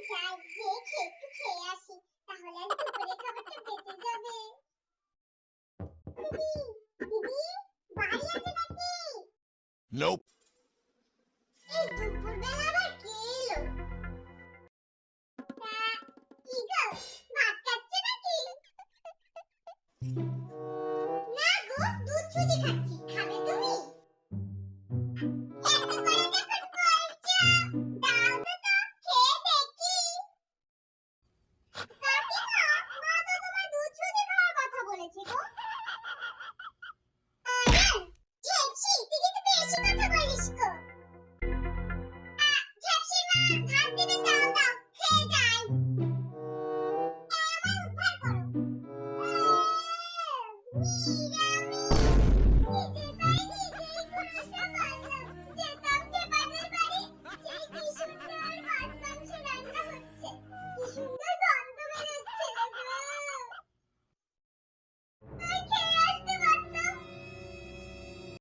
যাই যে একটু খেয়ে আসি তাহলে আর দুপুরে খাবারটা বেঁচে যাবে দিদি দিদি বাড়ি আছে নাকি নোপ এই দুপুরবেলা আবার কে এলো কি গো ভাত খাচ্ছে নাকি না গো দুধ চুরি খাচ্ছি খাবে তুমি এত করে দেখুন করেছ Yeah.